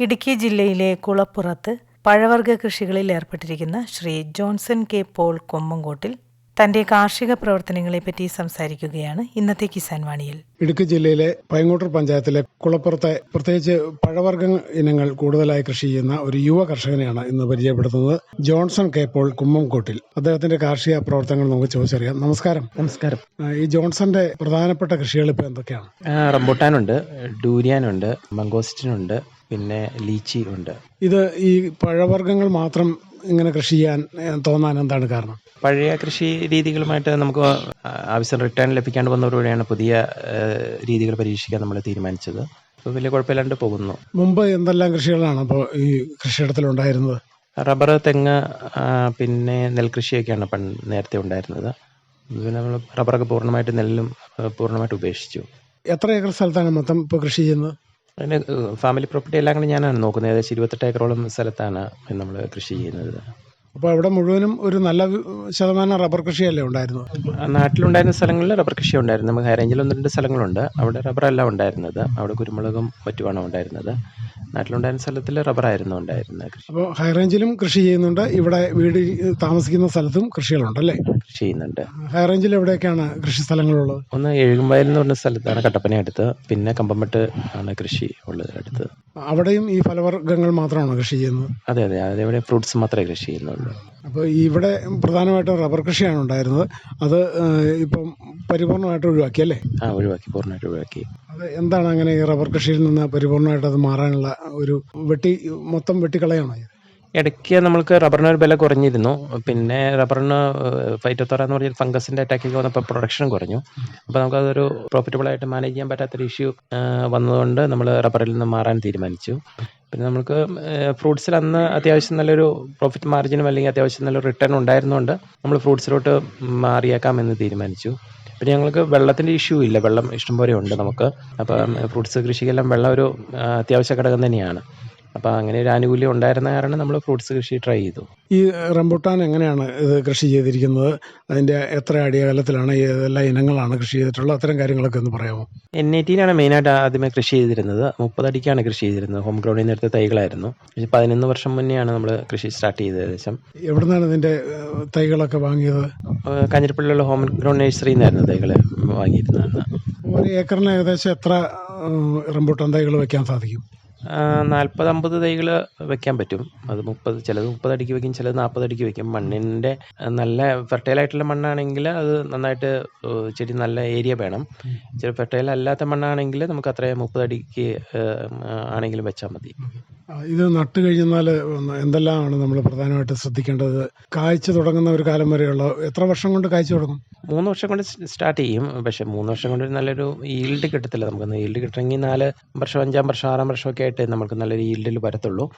ഇടുക്കി ജില്ലയിലെ കുളപ്പുറത്ത് പഴവർഗ കൃഷികളിൽ ഏർപ്പെട്ടിരിക്കുന്ന ശ്രീ ജോൺസൺ കെ പോൾ കൊമ്മങ്കോട്ടിൽ തന്റെ കാർഷിക പ്രവർത്തനങ്ങളെ പറ്റി സംസാരിക്കുകയാണ് ഇന്നത്തെ കിസാൻ വാണിയിൽ. ഇടുക്കി ജില്ലയിലെ പൈങ്ങോട്ടൂർ പഞ്ചായത്തിലെ കുളപ്പുറത്തെ പ്രത്യേകിച്ച് പഴവർഗ ഇനങ്ങൾ കൂടുതലായി കൃഷി ചെയ്യുന്ന ഒരു യുവ കർഷകനെയാണ് ഇന്ന് പരിചയപ്പെടുത്തുന്നത് ജോൺസൺ കെ പോൾ കുമ്മംകോട്ടിൽ അദ്ദേഹത്തിന്റെ കാർഷിക പ്രവർത്തനങ്ങൾ നമുക്ക് ചോദിച്ചറിയാം. നമസ്കാരം. നമസ്കാരം. ഈ ജോൺസന്റെ പ്രധാനപ്പെട്ട കൃഷികൾ ഇപ്പോൾ എന്തൊക്കെയാണ്? ആ, റംബുട്ടാനുണ്ട് ഡൂരിയാനുണ്ട് മംഗോസ്റ്റിനുണ്ട് പിന്നെ ലീച്ചി ഉണ്ട്. ഇത് ഈ പഴവർഗങ്ങൾ മാത്രം ഇങ്ങനെ കൃഷി ചെയ്യാൻ തോന്നാൻ എന്താണ് കാരണം? പഴയ കൃഷി രീതികളുമായിട്ട് നമുക്ക് ആവശ്യം റിട്ടേൺ ലഭിക്കാണ്ട് വന്നതോടുകൂടിയാണ് പുതിയ രീതികൾ പരീക്ഷിക്കാൻ നമ്മൾ തീരുമാനിച്ചത്. അപ്പോൾ വലിയ കുഴപ്പമില്ലാണ്ട് പോകുന്നു. മുമ്പ് എന്തെല്ലാം കൃഷികളാണ് അപ്പോൾ ഈ കൃഷിയിടത്തിൽ ഉണ്ടായിരുന്നത്? റബ്ബർ തെങ്ങ് പിന്നെ നെൽകൃഷിയൊക്കെയാണ് പണ്ട് നേരത്തെ ഉണ്ടായിരുന്നത്. പിന്നെ നമ്മൾ റബ്ബറൊക്കെ പൂർണമായിട്ട് നെല്ലും പൂർണമായിട്ട് ഉപേക്ഷിച്ചു. എത്ര ഏക്കർ സ്ഥലത്താണ് മൊത്തം ഇപ്പോൾ കൃഷി ചെയ്യുന്നത്? അതിന് ഫാമിലി പ്രോപ്പർട്ടി എല്ലാം കൂടി ഞാനാണ് നോക്കുന്നത്. ഏകദേശം ഇരുപത്തെട്ട് ഏക്കറോളം സ്ഥലത്താണ് നമ്മൾ കൃഷി ചെയ്യുന്നത്. അപ്പോൾ അവിടെ മുഴുവനും ഒരു നല്ല ശതമാനം റബ്ബർ കൃഷിയല്ലേ ഉണ്ടായിരുന്നത്? നാട്ടിലുണ്ടായിരുന്ന സ്ഥലങ്ങളിൽ റബ്ബർ കൃഷി ഉണ്ടായിരുന്നു. നമുക്ക് ഹൈറേഞ്ചിൽ ഒന്ന് രണ്ട് സ്ഥലങ്ങളുണ്ട്. അവിടെ റബ്ബറല്ല ഉണ്ടായിരുന്നത്. അവിടെ കുരുമുളകും മറ്റുമാണ് ഉണ്ടായിരുന്നത്. നാട്ടിലുണ്ടായിരുന്ന സ്ഥലത്തിൽ റബ്ബറായിരുന്നു ഉണ്ടായിരുന്നത് അപ്പോൾ ഹൈറേഞ്ചിലും കൃഷി ചെയ്യുന്നുണ്ട്. ഇവിടെ വീട് താമസിക്കുന്ന സ്ഥലത്തും കൃഷികളുണ്ടല്ലേ കൃഷി ചെയ്യുന്നുണ്ട്. ഹൈറേഞ്ചിൽ എവിടെയൊക്കെയാണ് കൃഷി സ്ഥലങ്ങളുള്ളത്? ഒന്ന് എഴുകുമ്പയൽ എന്ന് പറഞ്ഞ സ്ഥലത്താണ് കട്ടപ്പന അടുത്ത് പിന്നെ കമ്പംമെട്ട് ആണ് കൃഷി ഉള്ളത് അടുത്ത് അവിടെയും ഈ ഫലവർഗങ്ങൾ മാത്രമാണോ കൃഷി ചെയ്യുന്നത്? അതെ അതെ. അതേപോലെ ഫ്രൂട്ട്സ് മാത്രമേ കൃഷി ചെയ്യുന്നുള്ളൂ. അപ്പോൾ ഇവിടെ പ്രധാനമായിട്ടും റബ്ബർ കൃഷിയാണ് ഉണ്ടായിരുന്നത്. അത് ഇപ്പം പരിപൂർണമായിട്ട് ഒഴിവാക്കി അല്ലേ? ആ ഒഴിവാക്കി പൂർണമായിട്ട് ഒഴിവാക്കി. അത് എന്താണ് അങ്ങനെ ഈ റബ്ബർ കൃഷിയിൽ നിന്ന് പരിപൂർണമായിട്ട് അത് മാറാനുള്ള ഒരു വെട്ടി മൊത്തം വെട്ടിക്കളയാണോ? ഇടയ്ക്ക് നമ്മൾക്ക് റബ്ബറിന് ഒരു വില കുറഞ്ഞിരുന്നു. പിന്നെ റബ്ബറിന് ഫൈറ്റോത്തോറ എന്ന് പറഞ്ഞ ഫംഗസിന്റെ അറ്റാക്കൊക്കെ വന്നപ്പോൾ പ്രൊഡക്ഷൻ കുറഞ്ഞു. അപ്പോൾ നമുക്കതൊരു പ്രോഫിറ്റബിൾ ആയിട്ട് മാനേജ് ചെയ്യാൻ പറ്റാത്തൊരു ഇഷ്യൂ വന്നതുകൊണ്ട് നമ്മൾ റബ്ബറിൽ നിന്ന് മാറാൻ തീരുമാനിച്ചു. പിന്നെ നമുക്ക് ഫ്രൂട്ട്സിൽ അന്ന് അത്യാവശ്യം നല്ലൊരു പ്രോഫിറ്റ് മാർജിനും അല്ലെങ്കിൽ അത്യാവശ്യം നല്ലൊരു റിട്ടേൺ ഉണ്ടായിരുന്നുകൊണ്ട് നമ്മൾ ഫ്രൂട്ട്സിലോട്ട് മാറിയേക്കാമെന്ന് തീരുമാനിച്ചു. പിന്നെ ഞങ്ങൾക്ക് വെള്ളത്തിന്റെ ഇഷ്യൂ ഇല്ല. വെള്ളം ഇഷ്ടംപോലെ ഉണ്ട് നമുക്ക്. അപ്പം ഫ്രൂട്ട്സ് കൃഷിക്കെല്ലാം വെള്ളം ഒരു അത്യാവശ്യ ഘടകം തന്നെയാണ്. അപ്പോൾ അങ്ങനെ ഒരു ആനുകൂല്യം ഉണ്ടായിരുന്ന കാരണം നമ്മൾ ഫ്രൂട്ട്സ് കൃഷി ട്രൈ ചെയ്തു. ഈ റംബുട്ടാൻ എങ്ങനെയാണ് ഇത് കൃഷി ചെയ്തിരിക്കുന്നത്? അതിന്റെ എത്ര അടിയകാലത്തിലാണ് ഏതെല്ലാം ഇനങ്ങളാണ് കൃഷി ചെയ്തിട്ടുള്ളത്? അത്തരം കാര്യങ്ങളൊക്കെ ഒന്ന് പറയാമോ? എൻ ഐറ്റീനാണ് മെയിനായിട്ട് ആദ്യമേ കൃഷി ചെയ്തിരുന്നത്. മുപ്പതടിക്കാണ് കൃഷി ചെയ്തിരുന്നത്. ഹോം ഗ്രൗണ്ടിൽ നിന്ന് എടുത്ത തൈകളായിരുന്നു. പക്ഷേ പതിനൊന്ന് വർഷം മുന്നെയാണ് നമ്മൾ കൃഷി സ്റ്റാർട്ട് ചെയ്തത് ഏകദേശം. എവിടുന്നാണ് ഇതിന്റെ തൈകളൊക്കെ വാങ്ങിയത്? കാഞ്ഞിരപ്പള്ളിയിലുള്ള ഹോം ഗ്രൗണ്ട് നഴ്സറിയിൽ നിന്നായിരുന്നു തൈകൾ വാങ്ങിയിരുന്നത്. ഒരു ഏക്കറിന് ഏകദേശം എത്ര റംബൂട്ടാൻ റംബുട്ടാൻ തൈകൾ വെക്കാൻ സാധിക്കും? നാൽപ്പത് അമ്പത് തൈകൾ വെക്കാൻ പറ്റും. അത് മുപ്പത് ചിലത് മുപ്പത് അടിക്ക് വെക്കും ചിലത് നാൽപ്പത് അടിക്ക് വെക്കും. മണ്ണിന്റെ നല്ല ഫെർട്ടൈൽ ആയിട്ടുള്ള മണ്ണാണെങ്കിൽ അത് നന്നായിട്ട് ചെടി നല്ല ഏരിയ വേണം. ചില ഫെർട്ടൈൽ അല്ലാത്ത മണ്ണാണെങ്കിൽ നമുക്ക് അത്രയും മുപ്പത് അടിക്ക് ആണെങ്കിലും വെച്ചാൽ മതി. ഇത് നട്ടു കഴിഞ്ഞാൽ എന്തെല്ലാമാണ് നമ്മൾ പ്രധാനമായിട്ട് ശ്രദ്ധിക്കേണ്ടത്? കാഴ്ച തുടങ്ങുന്ന ഒരു കാലം വരെയുള്ള എത്ര വർഷം കൊണ്ട് കാഴ്ച തുടങ്ങും? മൂന്ന് വർഷം കൊണ്ട് സ്റ്റാർട്ട് ചെയ്യും. പക്ഷെ മൂന്ന് വർഷം കൊണ്ട് നല്ലൊരു ഈൽഡ് കിട്ടത്തില്ല നമുക്ക് ഈൽഡ് കിട്ടണമെങ്കിൽ നാല് വർഷം അഞ്ചാം വർഷം ആറാം വർഷമൊക്കെ ആയിട്ട് നമുക്ക് നല്ലൊരു ഈൽഡിൽ വരത്തുള്ളൂ.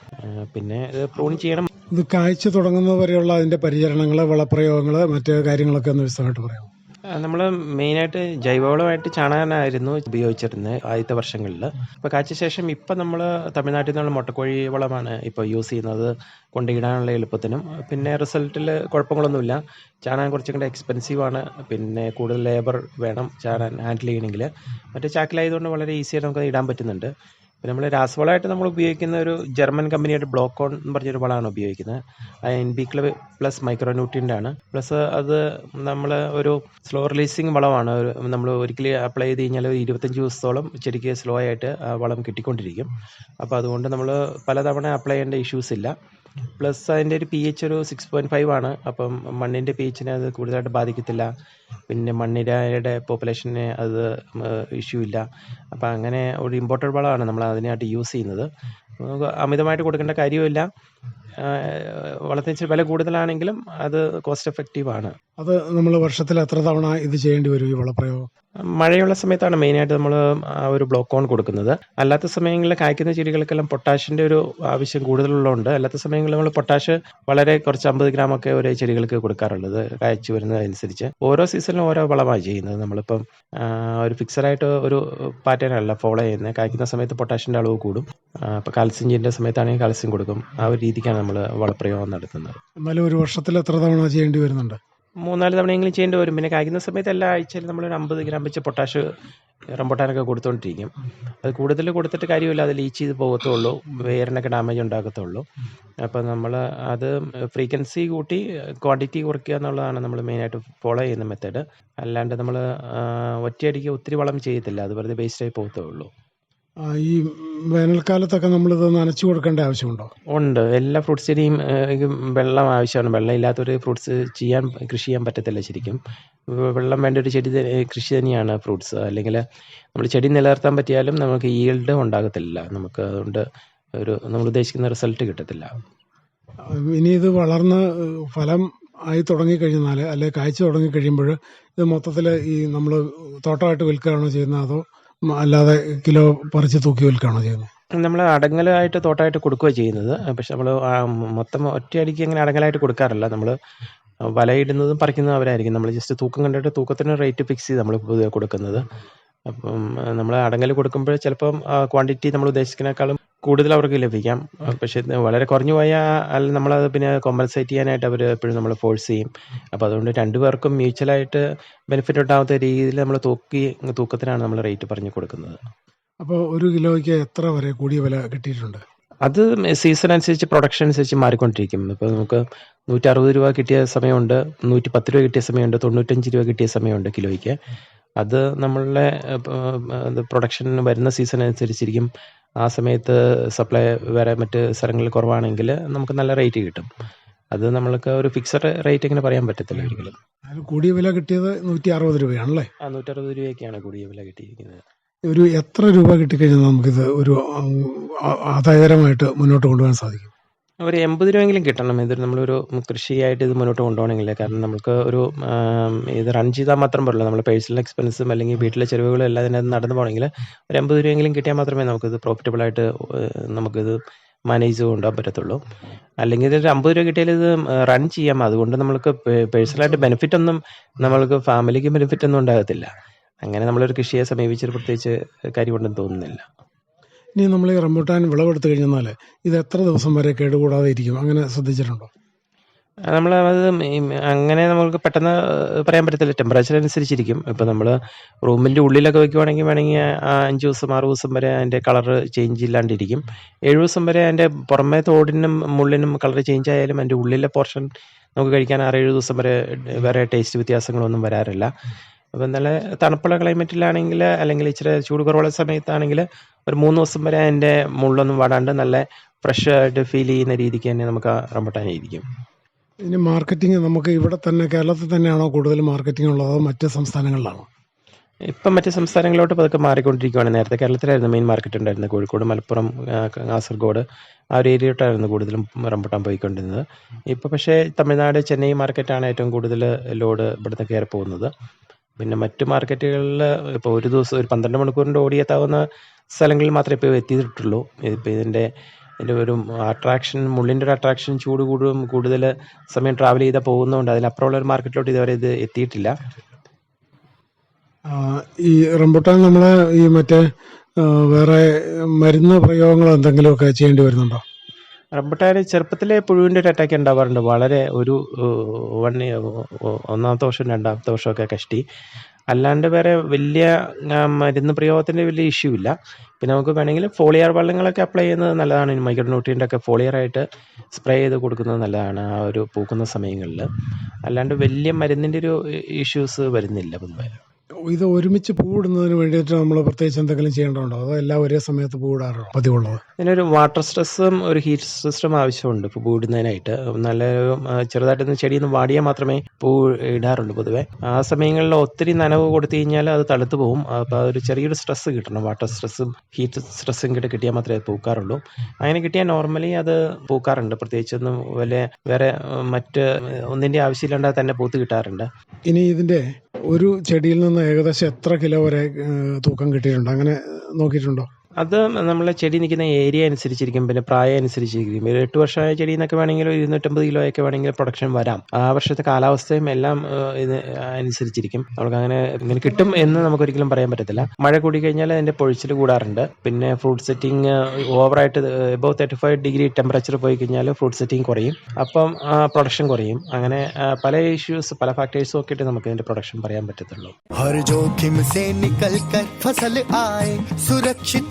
പിന്നെ ഇത് പ്രൂൺ ചെയ്യണം. ഇത് കാഴ്ച തുടങ്ങുന്നത് വരെയുള്ള അതിന്റെ പരിചരണങ്ങൾ വളപ്രയോഗങ്ങൾ മറ്റ് കാര്യങ്ങളൊക്കെ ഒന്ന് വിശദമായിട്ട് പറയാം നമ്മൾ മെയിനായിട്ട് ജൈവവളമായിട്ട് ചാണകനായിരുന്നു ഉപയോഗിച്ചിരുന്നത് ആദ്യത്തെ വർഷങ്ങളിൽ ഇപ്പോൾ കാച്ച ശേഷം ഇപ്പം നമ്മൾ തമിഴ്നാട്ടിൽ നിന്നുള്ള മുട്ടക്കോഴി വളമാണ് ഇപ്പോൾ യൂസ് ചെയ്യുന്നത്. കൊണ്ടിടാനുള്ള എളുപ്പത്തിനും. പിന്നെ റിസൾട്ടിൽ കുഴപ്പങ്ങളൊന്നുമില്ല. ചാണകം കുറച്ചും കൂടെ എക്സ്പെൻസീവാണ് പിന്നെ കൂടുതൽ ലേബർ വേണം ചാണകം ഹാൻഡിൽ ചെയ്യണമെങ്കിൽ മറ്റേ ചാക്കിലായതുകൊണ്ട് വളരെ ഈസിയായിട്ട് നമുക്ക് ഇടാൻ പറ്റുന്നുണ്ട്. നമ്മൾ രാസവളമായിട്ട് നമ്മൾ ഉപയോഗിക്കുന്ന ഒരു ജർമ്മൻ കമ്പനിയായിട്ട് ബ്ലോക്ക് ഓൺ എന്ന് പറഞ്ഞൊരു വളമാണ് ഉപയോഗിക്കുന്നത്. അത് N B club plus micronutrient ആണ് പ്ലസ് അത് നമ്മൾ ഒരു സ്ലോ റിലീസിങ് വളമാണ്. നമ്മൾ ഒരിക്കലും അപ്ലൈ ചെയ്ത് കഴിഞ്ഞാൽ ഒരു ഇരുപത്തഞ്ച് ദിവസത്തോളം ചെടിക്ക് സ്ലോ ആയിട്ട് വളം കിട്ടിക്കൊണ്ടിരിക്കും. അപ്പോൾ അതുകൊണ്ട് നമ്മൾ പലതവണ അപ്ലൈ ചെയ്യേണ്ട ഇഷ്യൂസ് ഇല്ല. പ്ലസ് അതിന്റെ ഒരു പി എച്ച് ഒരു സിക്സ് പോയിന്റ് ഫൈവ് ആണ്. അപ്പം മണ്ണിന്റെ പി എച്ചിനെ അത് കൂടുതലായിട്ട് ബാധിക്കത്തില്ല. പിന്നെ മണ്ണിരയുടെ പോപ്പുലേഷനെ അത് ഇഷ്യൂ ഇല്ല. അപ്പം അങ്ങനെ ഒരു ഇമ്പോർട്ടന്റ് വളമാണ് നമ്മൾ അതിനായിട്ട് യൂസ് ചെയ്യുന്നത്. അമിതമായിട്ട് കൊടുക്കേണ്ട കാര്യമില്ല വളത്തിന് ഇച്ചിരി വില കൂടുതലാണെങ്കിലും അത് കോസ്റ്റ് എഫക്റ്റീവ് ആണ്. അത് നമ്മൾ വർഷത്തിൽ എത്ര തവണ ഇത് ചെയ്യേണ്ടി വരും ഈ വളപ്രയോഗം? മഴയുള്ള സമയത്താണ് മെയിനായിട്ട് നമ്മൾ ആ ഒരു ബ്ലോക്ക് ഓൺ കൊടുക്കുന്നത്. അല്ലാത്ത സമയങ്ങളിൽ കായ്ക്കുന്ന ചെടികൾക്കെല്ലാം പൊട്ടാഷിന്റെ ഒരു ആവശ്യം കൂടുതലുള്ളതുകൊണ്ട് അല്ലാത്ത സമയങ്ങളിൽ നമ്മൾ പൊട്ടാഷ് വളരെ കുറച്ച് അമ്പത് ഗ്രാം ഒക്കെ ഒരേ ചെടികൾക്ക് കൊടുക്കാറുള്ളത് കായ്ച്ചു വരുന്നതനുസരിച്ച് ഓരോ സീസണിലും ഓരോ വളമാണ് ചെയ്യുന്നത്. നമ്മളിപ്പം ഒരു ഫിക്സഡായിട്ട് ഒരു പാറ്റേൺ അല്ല ഫോളോ ചെയ്യുന്നത്. കായ്ക്കുന്ന സമയത്ത് പൊട്ടാഷിന്റെ അളവ് കൂടും. അപ്പോൾ കാൽസ്യം ചെയ്യുന്ന സമയത്താണെങ്കിൽ കാൽസ്യം കൊടുക്കും. ആ ഒരു രീതിക്കാണ് നമ്മൾ വളപ്രയോഗം നടത്തുന്നത്. എന്നാലും ഒരു വർഷത്തിൽ എത്ര തവണ ചെയ്യേണ്ടി വരുന്നുണ്ട്? മൂന്നാൽ തവണയെങ്കിലും ചെയ്യേണ്ടി വരും. പിന്നെ കായ്ക്കുന്ന സമയത്ത് എല്ലാ ആഴ്ചയിലും നമ്മൾ ഒരു അമ്പത് ഗ്രാം വെച്ച് പൊട്ടാഷ് റംബൊട്ടാനൊക്കെ കൊടുത്തുകൊണ്ടിരിക്കും അത് കൂടുതൽ കൊടുത്തിട്ട് കാര്യമില്ല. അത് ലീച്ച് ചെയ്ത് പോകത്തുള്ളൂ. വേരിനൊക്കെ ഡാമേജ് ഉണ്ടാക്കത്തുള്ളൂ അപ്പോൾ നമ്മൾ അത് ഫ്രീക്വൻസി കൂട്ടി ക്വാണ്ടിറ്റി കുറയ്ക്കുക എന്നുള്ളതാണ് നമ്മൾ മെയിനായിട്ട് ഫോളോ ചെയ്യുന്ന മെത്തേഡ്. അല്ലാണ്ട് നമ്മൾ ഒറ്റയടിക്ക് ഒത്തിരി വളം ചെയ്യത്തില്ല. അത് വെറുതെ വേസ്റ്റായി പോകത്തേ ഉള്ളൂ. ഈ വേനൽക്കാലത്തൊക്കെ നമ്മളിത് നനച്ചു കൊടുക്കേണ്ട ആവശ്യമുണ്ടോ? ഉണ്ട്. എല്ലാ ഫ്രൂട്ട്സ് ചെടിയും വെള്ളം ആവശ്യമാണ്. വെള്ളം ഇല്ലാത്തൊരു ഫ്രൂട്ട്സ് ചെയ്യാൻ കൃഷി ചെയ്യാൻ പറ്റത്തില്ല ശരിക്കും. വെള്ളം വേണ്ട ഒരു ചെടി കൃഷി തന്നെയാണ് ഫ്രൂട്ട്സ് അല്ലെങ്കിൽ നമ്മൾ ചെടി നിലനിർത്താൻ പറ്റിയാലും നമുക്ക് ഈൽഡ് ഉണ്ടാകത്തില്ല. നമുക്ക് അതുകൊണ്ട് ഒരു നമ്മൾ ഉദ്ദേശിക്കുന്ന റിസൾട്ട് കിട്ടത്തില്ല. ഇനി ഇത് വളർന്ന് ഫലം ആയി തുടങ്ങിക്കഴിഞ്ഞാൽ അല്ലെങ്കിൽ കായ്ച്ചു തുടങ്ങിക്കഴിയുമ്പോൾ ഇത് മൊത്തത്തിൽ ഈ നമ്മൾ തോട്ടമായിട്ട് വിൽക്കുകയാണോ ചെയ്യുന്നത്? അതോ അല്ലാതെ കിലോ പറിച്ച് തൂക്കി വിൽക്കുകയാണോ ചെയ്യുന്നത്? നമ്മൾ അടങ്ങലായിട്ട് തോട്ടായിട്ട് കൊടുക്കുകയാണ് ചെയ്യുന്നത്. പക്ഷെ നമ്മൾ മൊത്തം ഒറ്റയടിക്ക് അങ്ങനെ അടങ്ങലായിട്ട് കൊടുക്കാറില്ല. നമ്മൾ വലയിടുന്നതും പറിക്കുന്നതും അവരായിരിക്കും. നമ്മൾ ജസ്റ്റ് തൂക്കം കണ്ടിട്ട് തൂക്കത്തിന് റേറ്റ് ഫിക്സ് ചെയ്ത് നമ്മൾ കൊടുക്കുന്നത്. അപ്പം നമ്മൾ അടങ്ങൽ കൊടുക്കുമ്പോൾ ചിലപ്പം ക്വാണ്ടിറ്റി നമ്മൾ ഉദ്ദേശിക്കുന്നതിനേക്കാളും കൂടുതൽ അവർക്ക് ലഭിക്കാം. പക്ഷെ വളരെ കുറഞ്ഞു പോയാൽ അല്ല നമ്മളത് പിന്നെ കോമ്പൻസേറ്റ് ചെയ്യാനായിട്ട് അവർ എപ്പോഴും നമ്മൾ ഫോഴ്സ് ചെയ്യും. അപ്പോൾ അതുകൊണ്ട് രണ്ടുപേർക്കും മ്യൂച്വലായിട്ട് ബെനിഫിറ്റ് ഉണ്ടാകാത്ത രീതിയിൽ നമ്മൾ തൂക്കി തൂക്കത്തിനാണ് നമ്മൾ റേറ്റ് പറഞ്ഞു കൊടുക്കുന്നത്. അപ്പോൾ ഒരു കിലോയ്ക്ക് എത്ര വരെ കൂടിയ വില കിട്ടിയിട്ടുണ്ട്? അത് സീസൺ അനുസരിച്ച് പ്രൊഡക്ഷൻ അനുസരിച്ച് മാറിക്കൊണ്ടിരിക്കും. ഇപ്പോൾ നമുക്ക് നൂറ്ററുപത് രൂപ കിട്ടിയ സമയമുണ്ട് നൂറ്റി പത്ത് രൂപ കിട്ടിയ സമയമുണ്ട് തൊണ്ണൂറ്റഞ്ച് രൂപ കിട്ടിയ സമയമുണ്ട് കിലോയ്ക്ക്. അത് നമ്മളുടെ പ്രൊഡക്ഷൻ വരുന്ന സീസൺ അനുസരിച്ചിരിക്കും. ആ സമയത്ത് സപ്ലൈ വരെ മറ്റ് സ്ഥലങ്ങളിൽ കുറവാണെങ്കിൽ നമുക്ക് നല്ല റേറ്റ് കിട്ടും. അത് നമ്മൾക്ക് ഒരു ഫിക്സഡ് റേറ്റ് ഇങ്ങനെ പറയാൻ പറ്റത്തില്ല. ഒരിക്കലും കൂടിയ വില കിട്ടിയത് നൂറ്റി അറുപത് രൂപയാണല്ലേ? ആ നൂറ്ററുപത് രൂപയൊക്കെയാണ് കൂടിയ വില കിട്ടിയിരിക്കുന്നത്. ഒരു എത്ര രൂപ കിട്ടിക്കഴിഞ്ഞാൽ നമുക്കിത് ഒരു ആദായകരമായിട്ട് മുന്നോട്ട് കൊണ്ടുപോകാൻ സാധിക്കും. ഒരു എൺപത് രൂപയെങ്കിലും കിട്ടണം. ഇതൊരു നമ്മളൊരു കൃഷിയായിട്ട് ഇത് മുന്നോട്ട് കൊണ്ടുപോകണമെങ്കിൽ കാരണം നമുക്ക് ഒരു ഇത് റൺ ചെയ്താൽ മാത്രം പറ്റില്ല നമ്മൾ പേഴ്സണൽ എക്സ്പെൻസും അല്ലെങ്കിൽ വീട്ടിലെ ചെലവുകളും എല്ലാം ഇതിനകത്ത് നടന്നു പോകണമെങ്കിൽ ഒരു എൺപത് രൂപയെങ്കിലും കിട്ടിയാൽ മാത്രമേ നമുക്കിത് പ്രോഫിറ്റബിളായിട്ട് നമുക്കിത് മാനേജ് കൊണ്ടുപോകാൻ പറ്റത്തുള്ളൂ. അല്ലെങ്കിൽ ഒരു അമ്പത് രൂപ കിട്ടിയാൽ ഇത് റൺ ചെയ്യാം. അതുകൊണ്ട് നമുക്ക് പേഴ്സണലായിട്ട് ബെനിഫിറ്റ് ഒന്നും നമ്മൾക്ക് ഫാമിലിക്ക് ബെനിഫിറ്റ് ഒന്നും ഉണ്ടാകത്തില്ല. അങ്ങനെ നമ്മളൊരു കൃഷിയെ സമീപിച്ചൊരു പ്രത്യേകിച്ച് കാര്യമുണ്ടെന്ന് തോന്നുന്നില്ല. ഇനി നമ്മൾ ഈ റംബൂട്ടാൻ വിളവെടുത്ത് കഴിഞ്ഞാൽ ഇത് എത്ര ദിവസം വരെ കേടുകൂടാതെ ഇരിക്കും? അങ്ങനെ ശ്രദ്ധിച്ചിട്ടുണ്ടോ? നമ്മൾ അത് അങ്ങനെ നമുക്ക് പെട്ടെന്ന് പറയാൻ പറ്റത്തില്ല. ടെമ്പറേച്ചർ അനുസരിച്ചിരിക്കും. ഇപ്പം നമ്മൾ റൂമിന്റെ ഉള്ളിലൊക്കെ വെക്കുവാണെങ്കിൽ വേണമെങ്കിൽ ആ അഞ്ച് ദിവസം ആറ് ദിവസം വരെ അതിന്റെ കളർ ചേഞ്ച് ഇല്ലാണ്ടിരിക്കും. ഏഴ് ദിവസം വരെ അതിന്റെ പുറമേ തോടിനും മുള്ളിനും കളർ ചേഞ്ച് ആയാലും അതിന്റെ ഉള്ളിലെ പോർഷൻ നമുക്ക് കഴിക്കാൻ ആറേഴ് ദിവസം വരെ വേറെ ടേസ്റ്റ് വ്യത്യാസങ്ങളൊന്നും വരാറില്ല. അപ്പം നല്ല തണുപ്പുള്ള ക്ലൈമറ്റിലാണെങ്കിൽ അല്ലെങ്കിൽ ഇച്ചിരി ചൂട് കുറവുള്ള സമയത്താണെങ്കിൽ ഒരു മൂന്ന് ദിവസം വരെ അതിന്റെ മുള്ളൊന്നും വാടാണ്ട് നല്ല ഫ്രഷ് ആയിട്ട് ഫീൽ ചെയ്യുന്ന രീതിക്ക് തന്നെ നമുക്ക് റംബട്ടാനായിരിക്കും റംബട്ടാൻ ഇരിക്കും ഇനി മാർക്കറ്റിംഗ് നമുക്ക് ഇവിടെ തന്നെ കേരളത്തിൽ തന്നെയാണോ കൂടുതൽ മാർക്കറ്റിംഗ് ഉള്ളത്? അതോ മറ്റ് സംസ്ഥാനങ്ങളിലാണോ? ഇപ്പം മറ്റ് സംസ്ഥാനങ്ങളിലോട്ട് പതുക്കെ മാറിക്കൊണ്ടിരിക്കുകയാണ് നേരത്തെ കേരളത്തിലായിരുന്നു മെയിൻ മാർക്കറ്റ് ഉണ്ടായിരുന്നത്. കോഴിക്കോട് മലപ്പുറം കാസർഗോഡ് ആ ഒരു ഏരിയയിലോട്ടായിരുന്നു കൂടുതലും റംബുട്ടാൻ പോയിക്കൊണ്ടിരുന്നത്. ഇപ്പോൾ പക്ഷേ തമിഴ്നാട് ചെന്നൈ മാർക്കറ്റാണ് ഏറ്റവും കൂടുതൽ ലോഡ് ഇവിടുന്ന് കയറി പോകുന്നത് പിന്നെ മറ്റു മാർക്കറ്റുകളിൽ ഇപ്പോൾ ഒരു ദിവസം ഒരു പന്ത്രണ്ട് മണിക്കൂറിന്റെ ഓടിയെത്താവുന്ന സ്ഥലങ്ങളിൽ മാത്രമേ ഇപ്പോൾ എത്തിയിട്ടുള്ളൂ. ഇപ്പോൾ ഇതിന്റെ ഇതിന്റെ ഒരു അട്രാക്ഷൻ മുള്ളിന്റെ ഒരു അട്രാക്ഷൻ ചൂട് കൂടും കൂടുതൽ സമയം ട്രാവൽ ചെയ്താൽ പോകുന്നതുകൊണ്ട് അതിനപ്പുറമുള്ള ഒരു മാർക്കറ്റിലോട്ട് ഇതുവരെ ഇത് എത്തിയിട്ടില്ല. ഈ റംബുട്ടാൻ നമ്മൾ ഈ മറ്റേ വേറെ മരുന്ന് പ്രയോഗങ്ങളോ എന്തെങ്കിലുമൊക്കെ ചെയ്യേണ്ടി വരുന്നുണ്ടോ? റംബുട്ടാൻ ചെറുപ്പത്തിലെ പുഴുവിന്റെ ഒരു അറ്റാക്ക് ഉണ്ടാവാറുണ്ട്. വളരെ ഒരു വൺ ഒന്നാമത്തെ വർഷം രണ്ടാമത്തെ വർഷമൊക്കെ കഷ്ടി. അല്ലാണ്ട് വേറെ വലിയ മരുന്ന് പ്രയോഗത്തിന്റെ വലിയ ഇഷ്യൂ ഇല്ല. പിന്നെ നമുക്ക് വേണമെങ്കിൽ ഫോളിയർ വള്ളങ്ങളൊക്കെ അപ്ലൈ ചെയ്യുന്നത് നല്ലതാണ്. മൈക്രോ ഒക്കെ ഫോളിയറായിട്ട് സ്പ്രേ ചെയ്ത് കൊടുക്കുന്നത് നല്ലതാണ് ആ ഒരു പൂക്കുന്ന സമയങ്ങളിൽ. അല്ലാണ്ട് വലിയ മരുന്നിന്റെ ഒരു ഇഷ്യൂസ് വരുന്നില്ല പൊതുവെ. ഇത് ഒരുമിച്ച് പൂവിടുന്നതിന് വേണ്ടിയിട്ട് നമ്മൾ പ്രത്യേകിച്ച് എന്തെങ്കിലും ചെയ്യേണ്ടതുണ്ടോ? അതോ എല്ലാം ഒരേ സമയത്ത് പൂവിടാറോ പതിവുള്ളത്? ഇതിനൊരു വാട്ടർ സ്ട്രെസ്സും ഒരു ഹീറ്റ് സ്ട്രെസ്സും ആവശ്യമുണ്ട് ഇപ്പോൾ പൂവിടുന്നതിനായിട്ട്. നല്ല നല്ലൊരു ചെടിയിൽ നിന്ന് വാടിയാൽ മാത്രമേ പൂ ഇടാറുള്ളൂ പൊതുവേ. ആ സമയങ്ങളിൽ ഒത്തിരി നനവ് കൊടുത്തു കഴിഞ്ഞാൽ അത് തളുത്ത് പോകും അപ്പോൾ അതൊരു ചെറിയൊരു സ്ട്രെസ്സ് കിട്ടണം. വാട്ടർ സ്ട്രെസ്സും ഹീറ്റ് സ്ട്രെസ്സും കിട്ടി കിട്ടിയാൽ മാത്രമേ അത് പൂക്കാറുള്ളൂ. അങ്ങനെ കിട്ടിയാൽ നോർമലി അത് പൂക്കാറുണ്ട്. പ്രത്യേകിച്ചൊന്നും വലിയ വേറെ മറ്റ് ഒന്നിന്റെ ആവശ്യമില്ലാണ്ട് തന്നെ പൂത്ത് കിട്ടാറുണ്ട്. ഇനി ഇതിന്റെ ഒരു ചെടിയിൽ നിന്ന് ഏകദേശം എത്ര കിലോ വരെ തൂക്കം കിട്ടിയിട്ടുണ്ട്? അങ്ങനെ നോക്കിയിട്ടുണ്ടോ? അത് നമ്മളെ ചെടി നിൽക്കുന്ന ഏരിയ അനുസരിച്ചിരിക്കും പിന്നെ പ്രായം അനുസരിച്ചിരിക്കും. ഒരു എട്ട് വർഷമായ ചെടി എന്നൊക്കെ വേണമെങ്കിൽ ഒരു ഇരുന്നൂറ്റമ്പത് കിലോ ഒക്കെ വേണമെങ്കിൽ പ്രൊഡക്ഷൻ വരാം. ആ വർഷത്തെ കാലാവസ്ഥയും എല്ലാം ഇത് അനുസരിച്ചിരിക്കും. നമുക്ക് അങ്ങനെ ഇങ്ങനെ കിട്ടും എന്ന് നമുക്ക് ഒരിക്കലും പറയാൻ പറ്റത്തില്ല. മഴ കൂടി കഴിഞ്ഞാൽ അതിന്റെ പൊഴിച്ചിൽ കൂടാറുണ്ട്. പിന്നെ ഫ്രൂട്ട് സെറ്റിംഗ് ഓവറായിട്ട് above thirty five degree temperature പോയി കഴിഞ്ഞാൽ ഫ്രൂട്ട് സെറ്റിംഗ് കുറയും. അപ്പം പ്രൊഡക്ഷൻ കുറയും. അങ്ങനെ പല ഇഷ്യൂസ് പല ഫാക്ടേഴ്സും ഒക്കെ ആയിട്ട് നമുക്ക് ഇതിന്റെ പ്രൊഡക്ഷൻ പറയാൻ പറ്റത്തുള്ളൂ.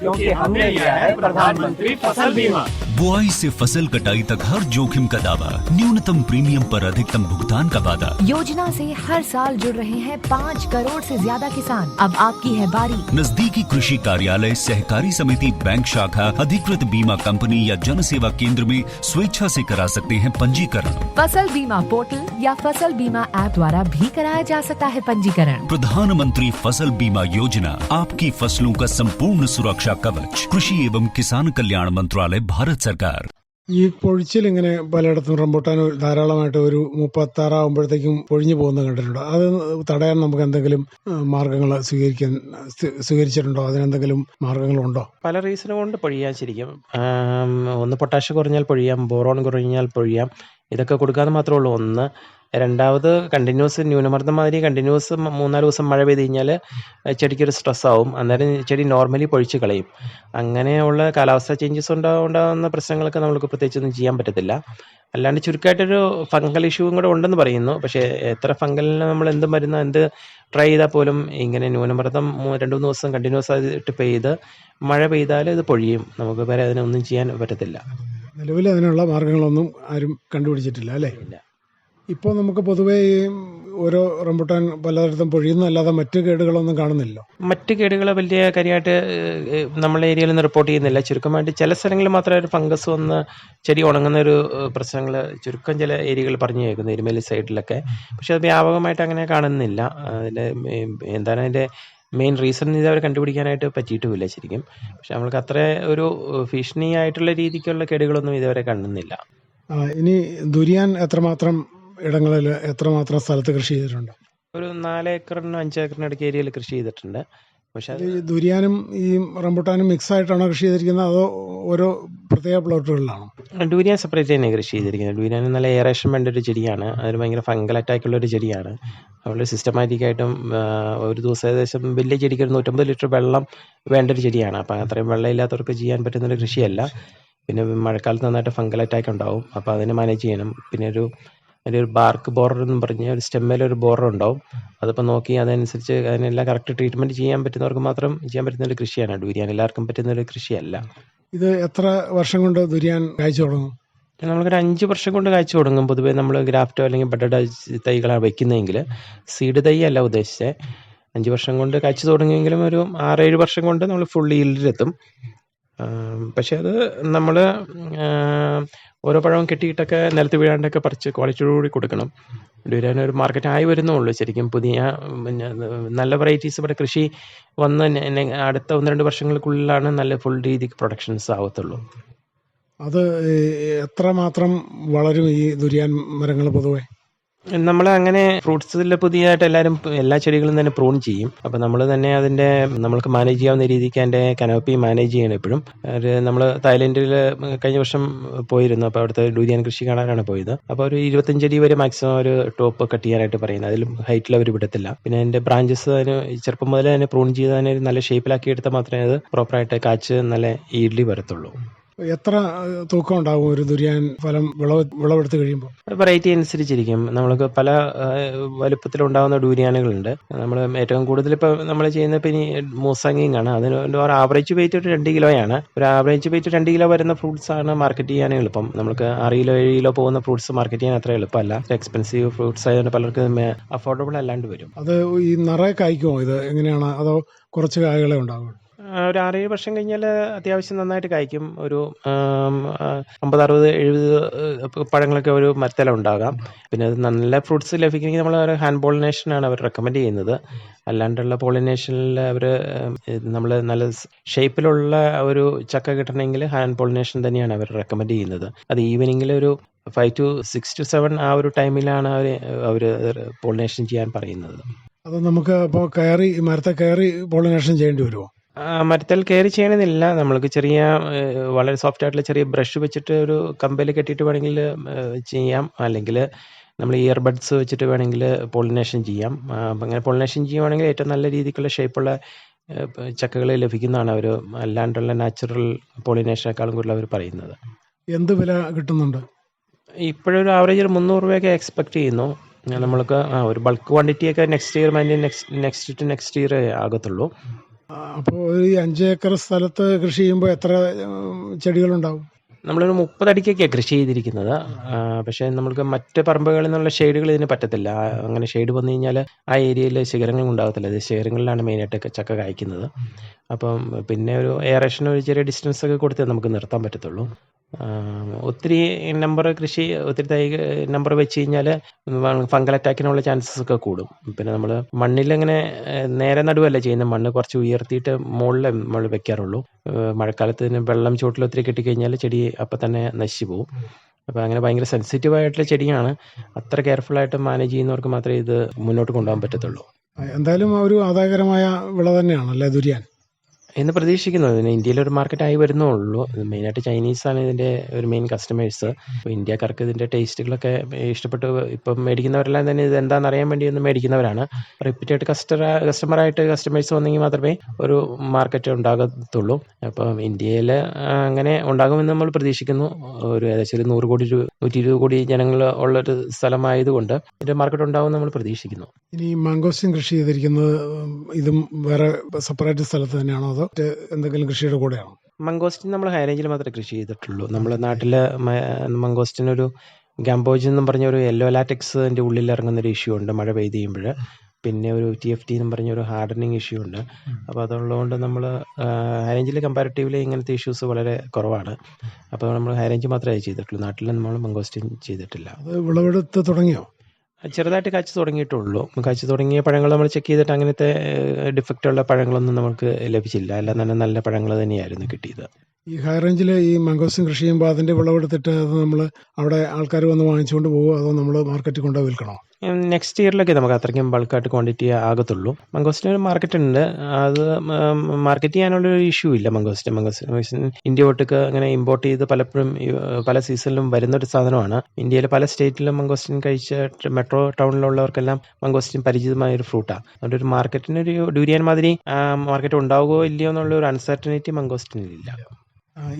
क्योंकि हमने लिया है प्रधानमंत्री फ़सल बीमा। बुआई से फ़सल कटाई तक हर जोखिम का दावा न्यूनतम प्रीमियम पर अधिकतम भुगतान का वादा। योजना से हर साल जुड़ रहे हैं पाँच करोड़ से ज़्यादा किसान। अब आपकी है बारी। नजदीकी कृषि कार्यालय सहकारी समिति बैंक शाखा अधिकृत बीमा कंपनी या जन सेवा केंद्र में स्वेच्छा से करा सकते हैं पंजीकरण। फ़सल बीमा पोर्टल या फसल बीमा ऐप द्वारा भी कराया जा सकता है पंजीकरण प्रधानमंत्री फसल बीमा योजना आपकी फसलों का संपूर्ण सुरक्षा कवच कृषि एवं किसान कल्याण मंत्रालय भारत सरकार ഈ പൊഴിച്ചിൽ ഇങ്ങനെ പലയിടത്തും റംബൂട്ടാൻ ധാരാളമായിട്ട് ഒരു മുപ്പത്താറാകുമ്പോഴത്തേക്കും പൊഴിഞ്ഞു പോകുന്നത് കണ്ടിട്ടുണ്ട് അത് തടയാൻ നമുക്ക് എന്തെങ്കിലും മാർഗങ്ങൾ സ്വീകരിക്കാൻ സ്വീ- സ്വീകരിച്ചിട്ടുണ്ടോ അതിനെന്തെങ്കിലും മാർഗങ്ങളുണ്ടോ പല റീസൺ കൊണ്ട് പൊഴിയാൻ ശരിക്കും ആം, ഒന്ന് പൊട്ടാഷ് കുറഞ്ഞാൽ പൊഴിയാം ബോറോൺ കുറഞ്ഞാൽ പൊഴിയാം ഇതൊക്കെ കൊടുക്കാതെ മാത്രമേ ഉള്ളൂ. ഒന്ന് രണ്ടാമത് കണ്ടിന്യൂസ് ന്യൂനമർദ്ദം മാതിരി കണ്ടിന്യൂസ് മൂന്നാൽ ദിവസം മഴ പെയ്ത് കഴിഞ്ഞാൽ ചെടിക്കൊരു സ്ട്രെസ് ആവും. അന്നേരം ചെടി നോർമലി പൊഴിച്ച് കളയും. അങ്ങനെയുള്ള കാലാവസ്ഥ ചേഞ്ചസ് ഉണ്ടാവുന്ന പ്രശ്നങ്ങളൊക്കെ നമുക്ക് പ്രത്യേകിച്ചൊന്നും ചെയ്യാൻ പറ്റത്തില്ല. അല്ലാണ്ട് ചുരുക്കമായിട്ടൊരു ഫംഗൽ ഇഷ്യൂവും കൂടെ ഉണ്ടെന്ന് പറയുന്നു. പക്ഷേ എത്ര ഫംഗലിന് നമ്മൾ എന്ത് മരുന്ന് എന്ത് ട്രൈ ചെയ്താൽ പോലും ഇങ്ങനെ ന്യൂനമർദ്ദം രണ്ട് മൂന്ന് ദിവസം കണ്ടിന്യൂസ് ആയിട്ട് പെയ്ത് മഴ പെയ്താൽ ഇത് പൊഴിയും. നമുക്ക് വേറെ അതിനൊന്നും ചെയ്യാൻ പറ്റത്തില്ല. നിലവിൽ അതിനുള്ള മാർഗങ്ങളൊന്നും ആരും കണ്ടുപിടിച്ചിട്ടില്ല അല്ലേ? ഇപ്പോൾ നമുക്ക് പൊതുവേ ഈ ഓരോ റംബുട്ടാൻ പലതരത്തും പൊഴിയുന്നല്ലാതെ മറ്റു കേടുകളൊന്നും കാണുന്നില്ല മറ്റു കേടുകൾ വലിയ കാര്യമായിട്ട് നമ്മളെ ഏരിയയിൽ നിന്ന് റിപ്പോർട്ട് ചെയ്യുന്നില്ല. ചുരുക്കമായിട്ട് ചില സ്ഥലങ്ങളിൽ മാത്രമേ ഒരു ഫംഗസ് വന്ന് ചെടി ഉണങ്ങുന്ന ഒരു പ്രശ്നങ്ങൾ ചുരുക്കം ചില ഏരിയകൾ പറഞ്ഞു കേൾക്കുന്നു എരുമേലി സൈഡിലൊക്കെ. പക്ഷെ അത് വ്യാപകമായിട്ട് അങ്ങനെ കാണുന്നില്ല. അതിന്റെ എന്താണ് അതിന്റെ മെയിൻ റീസൺ ഇത് അവർ കണ്ടുപിടിക്കാനായിട്ട് പറ്റിയിട്ടുമില്ല ശരിക്കും. പക്ഷെ നമ്മൾക്ക് അത്ര ഒരു ഭീഷണി ആയിട്ടുള്ള രീതിക്കുള്ള കേടുകളൊന്നും ഇതുവരെ കാണുന്നില്ല ഇനി ദുരിയാൻ എത്രമാത്രം ഇടങ്ങളിൽ എത്രമാത്രം സ്ഥലത്ത് കൃഷി ചെയ്തിട്ടുണ്ട്? ഒരു നാല് ഏക്കറിനും അഞ്ച് ഏക്കറിനും ഇടയ്ക്ക് ഏരിയയിൽ കൃഷി ചെയ്തിട്ടുണ്ട്. പക്ഷെ അത് ഈ ദുരിയാനും ഈ റംബുട്ടാനും മിക്സ് ആയിട്ടാണോ കൃഷി ചെയ്തിരിക്കുന്നത്? അതോ ഓരോ പ്രത്യേക പ്ലോട്ടുകളിലാണോ? ഡൂരിയാൻ സെപ്പറേറ്റ് തന്നെ കൃഷി ചെയ്തിരിക്കുന്നത്. ഡൂരിയാൻ നല്ല എയറേഷൻ വേണ്ട ഒരു ചെടിയാണ്. അതൊരു ഭയങ്കര ഫംഗൽ അറ്റാക്ക് ഉള്ള ഒരു ചെടിയാണ്. അവൾ സിസ്റ്റമാറ്റിക് ആയിട്ടും ഒരു ദിവസം ഏകദേശം വലിയ ചെടിക്ക് ഒരു നൂറ്റമ്പത് ലിറ്റർ വെള്ളം വേണ്ട ഒരു ചെടിയാണ്. അപ്പം അത്രയും വെള്ളം ഇല്ലാത്തവർക്ക് ചെയ്യാൻ പറ്റുന്ന ഒരു കൃഷിയല്ല. പിന്നെ മഴക്കാലത്ത് നന്നായിട്ട് ഫംഗൽ അറ്റാക്ക് ഉണ്ടാവും. അപ്പോൾ അതിനെ മാനേജ് ചെയ്യണം. പിന്നെ ഒരു അതിന്റെ ഒരു ബാർക്ക് ബോർഡർ എന്ന് പറഞ്ഞ് ഒരു സ്റ്റെമ്മിൽ ഒരു ബോർഡർ ഉണ്ടാവും. അതിപ്പോൾ നോക്കി അതനുസരിച്ച് അതിനെല്ലാം കറക്റ്റ് ട്രീറ്റ്മെന്റ് ചെയ്യാൻ പറ്റുന്നവർക്ക് മാത്രം ചെയ്യാൻ പറ്റുന്ന ഒരു കൃഷിയാണ്. ഡൂരിയാൻ എല്ലാവർക്കും പറ്റുന്ന ഒരു കൃഷിയല്ല. ഇത് എത്ര വർഷം കൊണ്ട് ദുരിയാൻ കാഴ്ച തുടങ്ങും? നമ്മൾക്കൊരു അഞ്ച് വർഷം കൊണ്ട് കാഴ്ച തുടങ്ങും. പൊതുവേ നമ്മൾ ഗ്രാഫ്റ്റോ അല്ലെങ്കിൽ ബഡഡ് തൈകളാണ് വെക്കുന്നതെങ്കിൽ സീഡ് തൈ അല്ല ഉദ്ദേശിച്ചത് അഞ്ച് വർഷം കൊണ്ട് കാഴ്ച തുടങ്ങിയെങ്കിലും ഒരു ആറേഴ് വർഷം കൊണ്ട് നമ്മൾ ഫുൾ ഈൽഡിലെത്തും പക്ഷെ അത് നമ്മൾ ഓരോ പഴവും കെട്ടിയിട്ടൊക്കെ നിലത്ത് വീഴാണ്ടൊക്കെ പറിച്ച് ക്വാളിറ്റിയോടുകൂടി കൊടുക്കണം. ഡ്യൂരാൻ ഒരു മാർക്കറ്റ് ആയി വരുന്നുള്ളൂ ശരിക്കും. പുതിയ നല്ല വെറൈറ്റീസ് ഇവിടെ കൃഷി വന്ന് അടുത്ത ഒന്ന് രണ്ട് വർഷങ്ങൾക്കുള്ളിലാണ് നല്ല ഫുൾ രീതിക്ക് പ്രൊഡക്ഷൻസ് ആവത്തുള്ളൂ. അത് എത്ര മാത്രം വളരും ഈ ദുരിയാൻ മരങ്ങൾ പൊതുവെ? നമ്മൾ അങ്ങനെ ഫ്രൂട്ട്സിൽ പുതിയതായിട്ട് എല്ലാവരും എല്ലാ ചെടികളും തന്നെ പ്രൂൺ ചെയ്യും. അപ്പോൾ നമ്മൾ തന്നെ അതിന്റെ നമ്മൾക്ക് മാനേജ് ചെയ്യാവുന്ന രീതിക്ക് അതിന്റെ കനോപ്പി മാനേജ് ചെയ്യണം എപ്പോഴും നമ്മൾ തായ്ലൻഡിൽ കഴിഞ്ഞ വർഷം പോയിരുന്നു. അപ്പോൾ അവിടുത്തെ ഡൂരിയാൻ കൃഷി കാണാനാണ് പോയത്. അപ്പോൾ ഒരു ഇരുപത്തഞ്ചടി വരെ മാക്സിമം ഒരു ടോപ്പ് കട്ട് ചെയ്യാനായിട്ട് പറയുന്നത്. അതിലും ഹൈറ്റിൽ അവർ വിടത്തില്ല. പിന്നെ അതിന്റെ ബ്രാഞ്ചസ് അതിന് ചെറുപ്പം മുതലേ തന്നെ പ്രൂൺ ചെയ്ത് അതിനെ നല്ല ഷേപ്പിലാക്കി എടുത്താൽ മാത്രമേ അത് പ്രോപ്പറായിട്ട് കാച്ച് നല്ല ഈഡ്ലി വരത്തുള്ളൂ. എത്ര തൂക്കം ഉണ്ടാകും ഒരു ദുരിയാൻ ഫലം വിളവ് വിളവെടുത്ത് കഴിയുമ്പോൾ വെറൈറ്റി അനുസരിച്ചിരിക്കും. നമ്മൾക്ക് പല വലുപ്പത്തിലുണ്ടാകുന്ന ഡൂരിയാനുകളുണ്ട്. നമ്മൾ ഏറ്റവും കൂടുതൽ ഇപ്പൊ നമ്മൾ ചെയ്യുന്ന ഇപ്പം ഇനി മൂസങ്ങിങ് ആണ് അതിന് ഒരു ആവറേജ് വെയിറ്റ് ഒരു രണ്ട് കിലോയാണ്. ഒരു ആവറേജ് വെയിറ്റ് രണ്ട് കിലോ വരുന്ന ഫ്രൂട്ട്സ് ആണ് മാർക്കറ്റ് ചെയ്യാൻ എളുപ്പം. നമുക്ക് ആറ് കിലോ ഏഴ് കിലോ പോകുന്ന ഫ്രൂട്ട്സ് മാർക്കറ്റ് ചെയ്യാൻ അത്ര എളുപ്പമല്ല. എക്സ്പെൻസീവ് ഫ്രൂട്ട്സ് ആയതുകൊണ്ട് പലർക്കും അഫോർഡബിൾ അല്ലാണ്ട് വരും. അത് ഈ നിറയെ കായ്ക്കുമോ ഇത് എങ്ങനെയാണ്? അതോ കുറച്ച് കായകളെ ഉണ്ടാകും ആ, ഒരു ആറേഴ് വർഷം കഴിഞ്ഞാൽ അത്യാവശ്യം നന്നായിട്ട് കായ്ക്കും. ഒരു അമ്പത് അറുപത് എഴുപത് പഴങ്ങളൊക്കെ ഒരു മരത്തിലുണ്ടാകാം പിന്നെ അത് നല്ല ഫ്രൂട്ട്സ് ലഭിക്കണമെങ്കിൽ നമ്മൾ ഒരു ഹാൻഡ് പോളിനേഷനാണ് അവർ റെക്കമെൻഡ് ചെയ്യുന്നത്. അല്ലാണ്ടുള്ള പോളിനേഷനിൽ അവർ നമ്മൾ നല്ല ഷേപ്പിലുള്ള ഒരു ചക്ക കിട്ടണമെങ്കിൽ ഹാൻഡ് പോളിനേഷൻ തന്നെയാണ് അവർ റെക്കമെൻഡ് ചെയ്യുന്നത്. അത് ഈവനിങ്ങിൽ ഒരു five to six to seven ആ ഒരു ടൈമിലാണ് അവർ അവർ പോളിനേഷൻ ചെയ്യാൻ പറയുന്നത്. അത് നമുക്ക് അപ്പോൾ കയറി മരത്തെ കയറി പോളിനേഷൻ ചെയ്യേണ്ടി വരുമോ മരത്തിൽ കയറി ചെയ്യണമെന്നില്ല. നമ്മൾക്ക് ചെറിയ വളരെ സോഫ്റ്റ് ആയിട്ടുള്ള ചെറിയ ബ്രഷ് വെച്ചിട്ട് ഒരു കമ്പയിൽ കെട്ടിയിട്ട് വേണമെങ്കിൽ ചെയ്യാം. അല്ലെങ്കിൽ നമ്മൾ ഇയർബഡ്സ് വെച്ചിട്ട് വേണമെങ്കിൽ പോളിനേഷൻ ചെയ്യാം. അപ്പം അങ്ങനെ പോളിനേഷൻ ചെയ്യുവാണെങ്കിൽ ഏറ്റവും നല്ല രീതിക്കുള്ള ഷേപ്പുള്ള ചക്കകൾ ലഭിക്കുന്നതാണ് അവർ അല്ലാണ്ടുള്ള നാച്ചുറൽ പോളിനേഷനേക്കാളും കൂടുതൽ അവർ പറയുന്നത്. എന്ത് വില കിട്ടുന്നുണ്ട്? ഇപ്പോഴൊരു ആവറേജ് ഒരു മുന്നൂറ് രൂപയൊക്കെ എക്സ്പെക്ട് ചെയ്യുന്നു. നമ്മൾക്ക് ആ, ഒരു ബൾക്ക് ക്വാണ്ടിറ്റിയൊക്കെ നെക്സ്റ്റ് ഇയർ അതിന്റെ next next to next year ആകത്തുള്ളൂ. അപ്പോൾ ഈ അഞ്ച് ഏക്കർ സ്ഥലത്ത് കൃഷി ചെയ്യുമ്പോൾ എത്ര ചെടികളുണ്ടാവും? നമ്മളൊരു മുപ്പതടിക്കൊക്കെയാണ് കൃഷി ചെയ്തിരിക്കുന്നത്. പക്ഷെ നമ്മൾക്ക് മറ്റ് പറമ്പുകളിൽ നിന്നുള്ള ഷെയ്ഡുകൾ ഇതിന് പറ്റത്തില്ല. അങ്ങനെ ഷെയ്ഡ് വന്നു കഴിഞ്ഞാൽ ആ ഏരിയയിൽ ശിഖരങ്ങൾ ഉണ്ടാകത്തില്ല. അത് ശിഖരങ്ങളിലാണ് മെയിനായിട്ട് ചക്ക കായ്ക്കുന്നത്. അപ്പം പിന്നെ ഒരു എയറേഷൻ ഒരു ചെറിയ ഡിസ്റ്റൻസ് ഒക്കെ കൊടുത്തേ നമുക്ക് നിർത്താൻ പറ്റത്തുള്ളൂ. ഒത്തിരി നമ്പർ കൃഷി ഒത്തിരി തൈ നമ്പർ വെച്ച് കഴിഞ്ഞാൽ ഫംഗൽ അറ്റാക്കിനുള്ള ചാൻസസ് ഒക്കെ കൂടും. പിന്നെ നമ്മൾ മണ്ണിൽ അങ്ങനെ നേരെ നടുവല്ല ചെയ്യുന്ന മണ്ണ് കുറച്ച് ഉയർത്തിയിട്ട് മുകളിൽ നമ്മൾ വെക്കാറുള്ളൂ. മഴക്കാലത്ത് ഇതിന് വെള്ളം ചുവട്ടിൽ ഒത്തിരി കിട്ടിക്കഴിഞ്ഞാൽ ചെടി അപ്പം തന്നെ നശിച്ചു പോകും അപ്പോൾ അങ്ങനെ ഭയങ്കര സെൻസിറ്റീവ് ആയിട്ടുള്ള ചെടിയാണ്. അത്ര കെയർഫുൾ ആയിട്ട് മാനേജ് ചെയ്യുന്നവർക്ക് മാത്രമേ ഇത് മുന്നോട്ട് കൊണ്ടുപോകാൻ പറ്റത്തുള്ളൂ. എന്തായാലും ഒരു ആദായകരമായ വിള തന്നെയാണ് അല്ലേ ദുരിയാൻ? എന്ന് പ്രതീക്ഷിക്കുന്നു. ഇതിന് ഇന്ത്യയിൽ ഒരു മാർക്കറ്റ് ആയി വരുന്നേ ഉള്ളൂ മെയിനായിട്ട് ആണ് ഇതിന്റെ ഒരു മെയിൻ കസ്റ്റമേഴ്സ് അപ്പോൾ ഇന്ത്യക്കാർക്ക് ഇതിന്റെ ടേസ്റ്റുകളൊക്കെ ഇഷ്ടപ്പെട്ട്. ഇപ്പം മേടിക്കുന്നവരെല്ലാം തന്നെ ഇത് എന്താണെന്ന് അറിയാൻ വേണ്ടി ഒന്ന് മേടിക്കുന്നവരാണ്. റിപ്പീറ്റഡ് കസ്റ്റമർ ആയിട്ട് കസ്റ്റമേഴ്സ് വന്നെങ്കിൽ മാത്രമേ ഒരു മാർക്കറ്റ് ഉണ്ടാകത്തുള്ളൂ. അപ്പം ഇന്ത്യയിൽ അങ്ങനെ ഉണ്ടാകുമെന്ന് നമ്മൾ പ്രതീക്ഷിക്കുന്നു. ഒരു ഏകദേശം ഒരു നൂറ് കോടി രൂപ നൂറ്റി ഇരുപത് കോടി ജനങ്ങൾ ഉള്ളൊരു സ്ഥലമായതുകൊണ്ട് ഇതിന്റെ മാർക്കറ്റ് ഉണ്ടാകുമെന്ന് നമ്മൾ പ്രതീക്ഷിക്കുന്നു. ഇനി മാംഗോസ്റ്റിൻ കൃഷി ചെയ്തിരിക്കുന്നത് ഇതും വേറെ സെപ്പറേറ്റ് സ്ഥലത്ത് തന്നെയാണോ അതോ മറ്റ് എന്തെങ്കിലും കൃഷിയുടെ കൂടെയാണോ? മംഗോസ്റ്റിൻ നമ്മൾ ഹൈറേഞ്ചിൽ മാത്രമേ കൃഷി ചെയ്തിട്ടുള്ളൂ. നമ്മുടെ നാട്ടിൽ മംഗോസ്റ്റിൻ ഒരു ഗാംബോജ് എന്നും പറഞ്ഞ ഒരു യെല്ലോ ലാറ്റക്സിന്റെ ഉള്ളിൽ ഇറങ്ങുന്ന ഒരു ഇഷ്യൂ ഉണ്ട് മഴ പെയ്ത് കഴിയുമ്പോൾ പിന്നെ ഒരു ടി എഫ് ടി എന്നും പറഞ്ഞ ഒരു ഹാർഡനിങ് ഇഷ്യൂ ഉണ്ട്. അപ്പോൾ അതുള്ളതുകൊണ്ട് നമ്മൾ ഹൈറേഞ്ചിൽ കമ്പാരിറ്റീവ്ലി ഇങ്ങനത്തെ ഇഷ്യൂസ് വളരെ കുറവാണ്. അപ്പോൾ നമ്മൾ ഹൈറേഞ്ച് മാത്രമേ ചെയ്തിട്ടുള്ളൂ. നാട്ടിൽ നമ്മൾ മംഗോസ്റ്റിൻ ചെയ്തിട്ടില്ല. അത് വിളവെടുത്ത് തുടങ്ങിയോ? ചെറുതായിട്ട് കാച്ചു തുടങ്ങിയിട്ടുള്ളൂ. കാച്ചു തുടങ്ങിയ പഴങ്ങൾ നമ്മൾ ചെക്ക് ചെയ്തിട്ട് അങ്ങനത്തെ ഡിഫക്റ്റുള്ള പഴങ്ങളൊന്നും നമുക്ക് ലഭിച്ചില്ല. എല്ലാം തന്നെ നല്ല പഴങ്ങൾ തന്നെയായിരുന്നു കിട്ടിയത്. ഈ ഹൈ റേഞ്ചിൽ ഈ മാംഗോസ്റ്റിൻ കൃഷി ചെയ്യുമ്പോൾ അതിന്റെ വിളവെടുത്തിട്ട് അത് നമ്മൾ അവിടെ ആൾക്കാർ വന്ന് വാങ്ങിച്ചുകൊണ്ട് പോകുമോ അതോ നമ്മൾ മാർക്കറ്റിൽ കൊണ്ടുപോയി വിൽക്കണോ? നെക്സ്റ്റ് ഇയറിലൊക്കെ നമുക്ക് അത്രയ്ക്കും ബൾക്കായിട്ട് ക്വാണ്ടിറ്റി ആകത്തുള്ളൂ. മംഗോസ്റ്റിന് ഒരു മാർക്കറ്റ് ഉണ്ട്. അത് മാർക്കറ്റ് ചെയ്യാനുള്ള ഒരു ഇഷ്യൂ ഇല്ല മംഗോസ്റ്റ് മംഗോസ് ഇന്ത്യ ഒട്ടുക്ക് അങ്ങനെ ഇമ്പോർട്ട് ചെയ്ത് പലപ്പോഴും പല സീസണിലും വരുന്ന ഒരു സാധനമാണ്. ഇന്ത്യയിലെ പല സ്റ്റേറ്റിലും മംഗോസ്റ്റിൻ കഴിച്ച മെട്രോ ടൗണിലുള്ളവർക്കെല്ലാം മംഗോസ്റ്റിൻ പരിചിതമായ ഒരു ഫ്രൂട്ടാണ് അതുകൊണ്ട് ഒരു മാർക്കറ്റിന് ഒരു ഡ്യൂരിയൻ മാതിരി മാർക്കറ്റ് ഉണ്ടാവുകയോ ഇല്ലയോ എന്നുള്ള ഒരു അൺസർട്ടനിറ്റി മംഗോസ്റ്റിനില്ല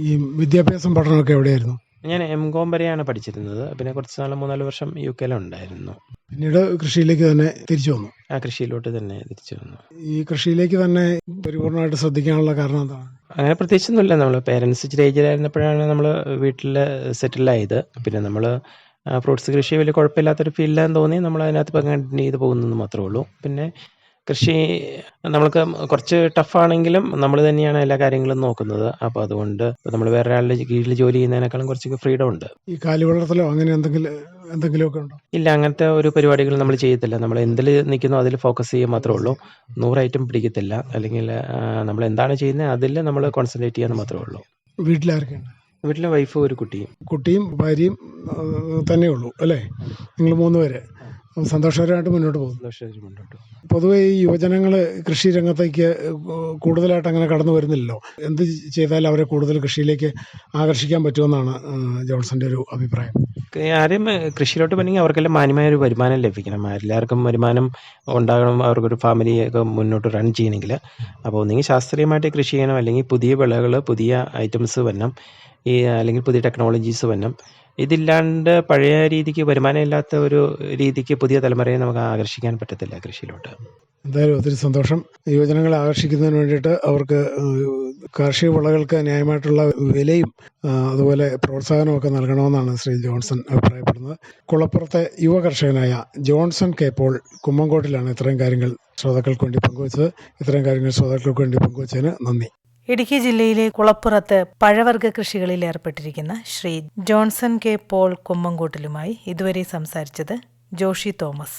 ഈ വിദ്യാഭ്യാസം പഠനമൊക്കെ എവിടെയായിരുന്നു? ഞാൻ എം കോം വരെയാണ് പഠിച്ചിരുന്നത്. പിന്നെ കുറച്ച് നാൾ മൂന്നാൽ വർഷം യു കെ ഉണ്ടായിരുന്നു. പിന്നീട് കൃഷിയിലേക്ക് തന്നെ തിരിച്ചു വന്നു. ആ കൃഷിയിലോട്ട് തന്നെ തിരിച്ചു വന്നു. ഈ കൃഷിയിലേക്ക് തന്നെ പരിപൂർണമായിട്ട് ശ്രദ്ധിക്കാനുള്ള കാരണം എന്താണ്? അങ്ങനെ പ്രത്യേകിച്ചൊന്നുമില്ല. നമ്മൾ പേരൻസ് ഇച്ചിരി ഏജിലായിരുന്നപ്പോഴാണ് നമ്മൾ വീട്ടിൽ സെറ്റിലായത് പിന്നെ നമ്മൾ ഫ്രൂട്ട്സ് കൃഷി വലിയ കുഴപ്പമില്ലാത്തൊരു ഫീൽഡാന്ന് തോന്നി. നമ്മൾ അതിനകത്ത് കണ്ടിന്യൂ ചെയ്ത് പോകുന്നത് മാത്രമേ ഉള്ളൂ. പിന്നെ കൃഷി നമ്മൾക്ക് കുറച്ച് ടഫാണെങ്കിലും നമ്മൾ തന്നെയാണ് എല്ലാ കാര്യങ്ങളും നോക്കുന്നത്. അപ്പോൾ അതുകൊണ്ട് നമ്മൾ വേറെ ഒരാളുടെ കീഴിൽ ജോലി ചെയ്യുന്നതിനേക്കാളും കുറച്ച് ഫ്രീഡം ഉണ്ട്. ഈ കാലി വളർത്തലോ അങ്ങനെ എന്തെങ്കിലും എന്തെങ്കിലുമൊക്കെ ഉണ്ടോ? ഇല്ല അങ്ങനത്തെ ഒരു പരിപാടികൾ നമ്മൾ ചെയ്യത്തില്ല. നമ്മൾ എന്തിൽ നിൽക്കുന്നോ അതിൽ ഫോക്കസ് ചെയ്യുക മാത്രമേ ഉള്ളൂ. നൂറ് ഐറ്റം പിടിക്കത്തില്ല. അല്ലെങ്കിൽ നമ്മൾ എന്താണ് ചെയ്യുന്നത് അതിൽ നമ്മൾ കോൺസെൻട്രേറ്റ് ചെയ്യാൻ മാത്രമേ ഉള്ളൂ. വീട്ടിലാർക്കും വീട്ടിലെ വൈഫ് ഒരു കുട്ടിയും. കുട്ടിയും ഭാര്യയും തന്നെ ഉള്ളൂ അല്ലേ? നിങ്ങൾ മൂന്ന് പേര്. സന്തോഷകരമായിട്ട് മുന്നോട്ട് സന്തോഷമായിട്ട് മുന്നോട്ട് പൊതുവേ ഈ യുവജനങ്ങൾ കൃഷി രംഗത്തേക്ക് കൂടുതലായിട്ട് അങ്ങനെ കടന്നു വരുന്നില്ലല്ലോ. എന്ത് ചെയ്താൽ അവരെ കൂടുതൽ കൃഷിയിലേക്ക് ആകർഷിക്കാൻ പറ്റുമെന്നാണ് ജോൺസന്റെ ഒരു അഭിപ്രായം. ആരും ഏഹ്, കൃഷിയിലോട്ട് വരണമെങ്കിൽ അവർക്കെല്ലാം മാന്യമായ ഒരു വരുമാനം ലഭിക്കണം. എല്ലാവർക്കും വരുമാനം ഉണ്ടാകണം. അവർക്കൊരു ഫാമിലിയൊക്കെ മുന്നോട്ട് റൺ ചെയ്യണമെങ്കിൽ. അപ്പോൾ ഒന്നെങ്കിൽ ശാസ്ത്രീയമായിട്ട് കൃഷി ചെയ്യണം. അല്ലെങ്കിൽ പുതിയ വിളകൾ പുതിയ ഐറ്റംസ് വരണം. ഈ അല്ലെങ്കിൽ പുതിയ ടെക്നോളജീസ് വരണം. ഇതില്ലാണ്ട് പഴയ രീതിക്ക് വരുമാനം ഇല്ലാത്ത ഒരു രീതിക്ക് പുതിയ തലമുറയെ നമുക്ക് ആകർഷിക്കാൻ പറ്റത്തില്ല കൃഷിയിലോട്ട്. എന്തായാലും ഒത്തിരി സന്തോഷം. യുവജനങ്ങളെ ആകർഷിക്കുന്നതിന് വേണ്ടിയിട്ട് അവർക്ക് കാർഷിക വിളകൾക്ക് ന്യായമായിട്ടുള്ള വിലയും അതുപോലെ പ്രോത്സാഹനവും ഒക്കെ നൽകണമെന്നാണ് ശ്രീ ജോൺസൺ അഭിപ്രായപ്പെടുന്നത്. കുളപ്പുറത്തെ യുവ കർഷകനായ ജോൺസൺ കെ. പോൾ കുമ്മങ്കോട്ടിലാണ് ഇത്രയും കാര്യങ്ങൾ ശ്രോതാക്കൾക്ക് വേണ്ടി പങ്കുവച്ചത്. ഇത്രയും കാര്യങ്ങൾ ശ്രോതാക്കൾക്ക് വേണ്ടി പങ്കുവച്ചതിന് നന്ദി. ഇടുക്കി ജില്ലയിലെ കുളപ്പുറത്ത് പഴവർഗ കൃഷികളിൽ ഏർപ്പെട്ടിരിക്കുന്ന ശ്രീ ജോൺസൺ കെ പോൾ കുമ്മങ്കോട്ടിലുമായി ഇതുവരെ സംസാരിച്ചത് ജോഷി തോമസ്.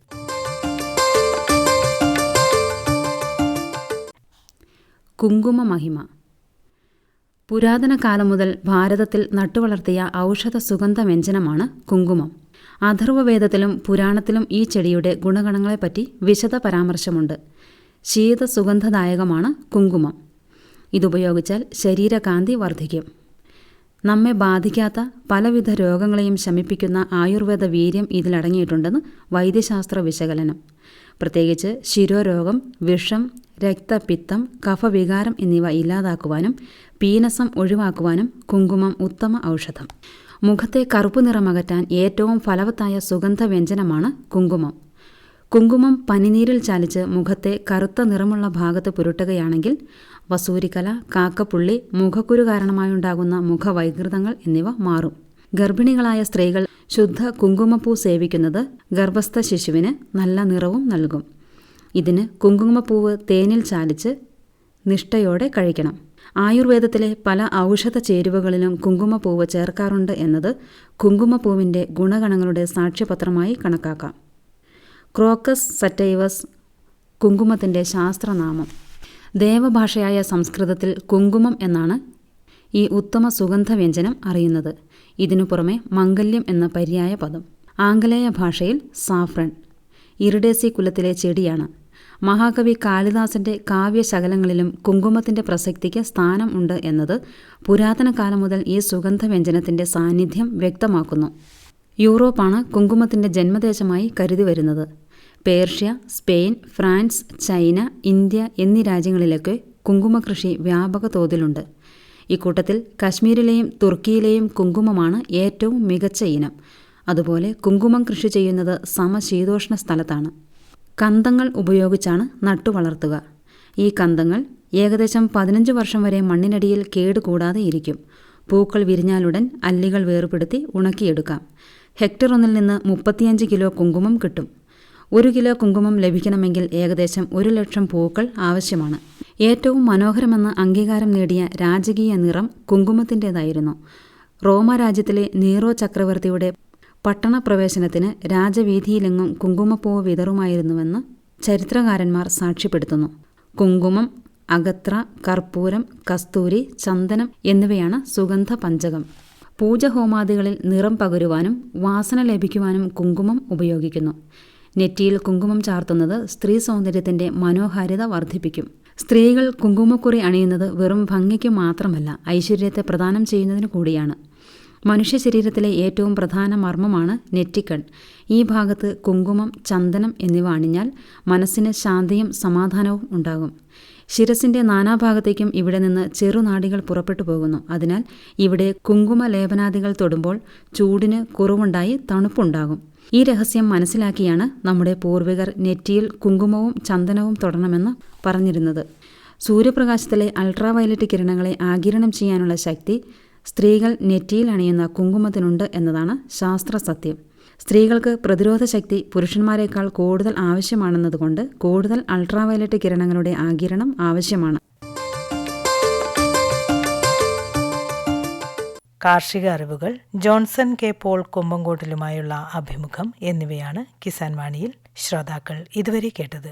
കുങ്കുമ മഹിമ പുരാതന കാലം മുതൽ ഭാരതത്തിൽ നട്ടുവളർത്തിയ ഔഷധ സുഗന്ധ വ്യഞ്ജനമാണ് കുങ്കുമം. അഥർവവേദത്തിലും പുരാണത്തിലും ഈ ചെടിയുടെ ഗുണഗണങ്ങളെപ്പറ്റി വിശദ പരാമർശമുണ്ട്. ശീത സുഗന്ധദായകമാണ് കുങ്കുമം. ഇതുപയോഗിച്ചാൽ ശരീരകാന്തി വർദ്ധിക്കും. നമ്മെ ബാധിക്കാത്ത പലവിധ രോഗങ്ങളെയും ശമിപ്പിക്കുന്ന ആയുർവേദ വീര്യം ഇതിലടങ്ങിയിട്ടുണ്ടെന്ന് വൈദ്യശാസ്ത്ര വിശകലനം. പ്രത്യേകിച്ച് ശിരോരോഗം വിഷം രക്തപിത്തം കഫവികാരം എന്നിവ ഇല്ലാതാക്കുവാനും പീനസം ഒഴിവാക്കുവാനും കുങ്കുമം ഉത്തമ ഔഷധം. മുഖത്തെ കറുപ്പ് നിറമകറ്റാൻ ഏറ്റവും ഫലവത്തായ സുഗന്ധ വ്യഞ്ജനമാണ് കുങ്കുമം. കുങ്കുമം പനിനീരിൽ ചാലിച്ച് മുഖത്തെ കറുത്ത നിറമുള്ള ഭാഗത്ത് പുരട്ടുകയാണെങ്കിൽ വസൂരിക്കല കാക്കപ്പുള്ളി മുഖക്കുരു കാരണമായുണ്ടാകുന്ന മുഖവൈകൃതങ്ങൾ എന്നിവ മാറും. ഗർഭിണികളായ സ്ത്രീകൾ ശുദ്ധ കുങ്കുമപ്പൂ സേവിക്കുന്നത് ഗർഭസ്ഥ ശിശുവിന് നല്ല നിറവും നൽകും. ഇതിന് കുങ്കുമപ്പൂവ് തേനിൽ ചാലിച്ച് നിഷ്ഠയോടെ കഴിക്കണം. ആയുർവേദത്തിലെ പല ഔഷധ ചേരുവകളിലും കുങ്കുമപ്പൂവ് ചേർക്കാറുണ്ട് എന്നത് കുങ്കുമപ്പൂവിന്റെ ഗുണഗണങ്ങളുടെ സാക്ഷ്യപത്രമായി കണക്കാക്കാം. ക്രോക്കസ് സറ്റൈവസ് കുങ്കുമത്തിന്റെ ശാസ്ത്രനാമം. ദേവഭാഷയായ സംസ്കൃതത്തിൽ കുങ്കുമം എന്നാണ് ഈ ഉത്തമ സുഗന്ധവ്യഞ്ജനം അറിയുന്നത്. ഇതിനു പുറമെ മംഗല്യം എന്ന പര്യായ പദം. ആംഗലേയ ഭാഷയിൽ സാഫ്രൺ ഇറിഡേസി കുലത്തിലെ ചെടിയാണ്. മഹാകവി കാളിദാസന്റെ കാവ്യശകലങ്ങളിലും കുങ്കുമത്തിന്റെ പ്രസക്തിക്ക് സ്ഥാനം ഉണ്ട് എന്നത് പുരാതന കാലം മുതൽ ഈ സുഗന്ധവ്യഞ്ജനത്തിന്റെ സാന്നിധ്യം വ്യക്തമാക്കുന്നു. യൂറോപ്പാണ് കുങ്കുമത്തിന്റെ ജന്മദേശമായി കരുതി വരുന്നത്. Persia Spain France China India എന്നീ രാജ്യങ്ങളിലൊക്കെ കുങ്കുമകൃഷി വ്യാപക തോതിലുണ്ട്. ഇക്കൂട്ടത്തിൽ കശ്മീരിലെയും തുർക്കിയിലെയും കുങ്കുമമാണ് ഏറ്റവും മികച്ച ഇനം. അതുപോലെ കുങ്കുമം കൃഷി ചെയ്യുന്നത് സമശീതോഷ്ണ സ്ഥലത്താണ്. കന്തങ്ങൾ ഉപയോഗിച്ചാണ് നട്ടുവളർത്തുക. ഈ കന്തങ്ങൾ ഏകദേശം പതിനഞ്ച് വർഷം വരെ മണ്ണിനടിയിൽ കേടുകൂടാതെ ഇരിക്കും. പൂക്കൾ വിരിഞ്ഞാലുടൻ അല്ലികൾ വേർപെടുത്തി ഉണക്കിയെടുക്കാം. ഹെക്ടർ ഒന്നിൽ നിന്ന് മുപ്പത്തിയഞ്ച് കിലോ കുങ്കുമം കിട്ടും. ഒരു കിലോ കുങ്കുമം ലഭിക്കണമെങ്കിൽ ഏകദേശം ഒരു ലക്ഷം പൂക്കൾ ആവശ്യമാണ്. ഏറ്റവും മനോഹരമെന്ന് അംഗീകാരം നേടിയ രാജകീയ നിറം റോമ രാജ്യത്തിലെ നീറോ ചക്രവർത്തിയുടെ പട്ടണപ്രവേശനത്തിന് രാജവീഥിയിലെങ്ങും കുങ്കുമപ്പൂവ് വിതറുമായിരുന്നുവെന്ന് ചരിത്രകാരന്മാർ സാക്ഷ്യപ്പെടുത്തുന്നു. കുങ്കുമം അഗത്ര കർപ്പൂരം കസ്തൂരി ചന്ദനം എന്നിവയാണ് സുഗന്ധ പഞ്ചകം പൂജഹോമാദികളിൽ നിറം പകരുവാനും വാസന ലഭിക്കുവാനും കുങ്കുമം ഉപയോഗിക്കുന്നു. നെറ്റിയിൽ കുങ്കുമം ചാർത്തുന്നത് സ്ത്രീ സൗന്ദര്യത്തിന്റെ മനോഹാരിത വർദ്ധിപ്പിക്കും. സ്ത്രീകൾ കുങ്കുമക്കുറി അണിയുന്നത് വെറും ഭംഗിക്ക് മാത്രമല്ല ഐശ്വര്യത്തെ പ്രദാനം ചെയ്യുന്നതിന് കൂടിയാണ്. മനുഷ്യ ശരീരത്തിലെ ഏറ്റവും പ്രധാന മർമ്മമാണ് നെറ്റിക്കൺ. ഈ ഭാഗത്ത് കുങ്കുമം ചന്ദനം എന്നിവ അണിഞ്ഞാൽ മനസ്സിന് ശാന്തിയും സമാധാനവും ഉണ്ടാകും. ശിരസിന്റെ നാനാഭാഗത്തേക്കും ഇവിടെ നിന്ന് ചെറുനാടികൾ പുറപ്പെട്ടു പോകുന്നു. അതിനാൽ ഇവിടെ കുങ്കുമ ലേപനാദികൾ തൊടുമ്പോൾ ചൂടിന് കുറവുണ്ടായി തണുപ്പുണ്ടാകും. ഈ രഹസ്യം മനസ്സിലാക്കിയാണ് നമ്മുടെ പൂർവികർ നെറ്റിയിൽ കുങ്കുമവും ചന്ദനവും തൊടണമെന്ന് പറഞ്ഞിരുന്നത്. സൂര്യപ്രകാശത്തിലെ അൾട്രാവയലറ്റ് കിരണങ്ങളെ ആകിരണം ചെയ്യാനുള്ള ശക്തി സ്ത്രീകൾ നെറ്റിയിൽ അണിയുന്ന കുങ്കുമത്തിനുണ്ട് എന്നതാണ് ശാസ്ത്ര സത്യം സ്ത്രീകൾക്ക് പ്രതിരോധ ശക്തി പുരുഷന്മാരെക്കാൾ കൂടുതൽ ആവശ്യമാണെന്നതുകൊണ്ട് കൂടുതൽ അൾട്രാവയലറ്റ് കിരണങ്ങളുടെ ആകിരണം ആവശ്യമാണ്. കാർഷിക അറിവുകൾ ജോൺസൺ കെ പോൾ കുമ്പങ്കോട്ടിലുമായുള്ള അഭിമുഖം എന്നിവയാണ് കിസാൻ വാണിയിൽ ശ്രോതാക്കൾ ഇതുവരെ കേട്ടത്.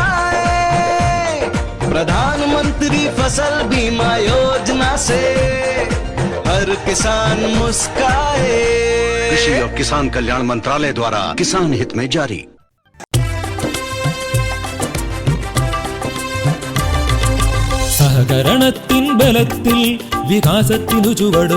प्रधानमंत्री फसल बीमा योजना से हर किसान मुस्काए कृषि और किसान कल्याण मंत्रालय द्वारा किसान हित में जारी സഹകരണത്തിൻ ബലത്തിൽ വികാസത്തിനു ചുവട്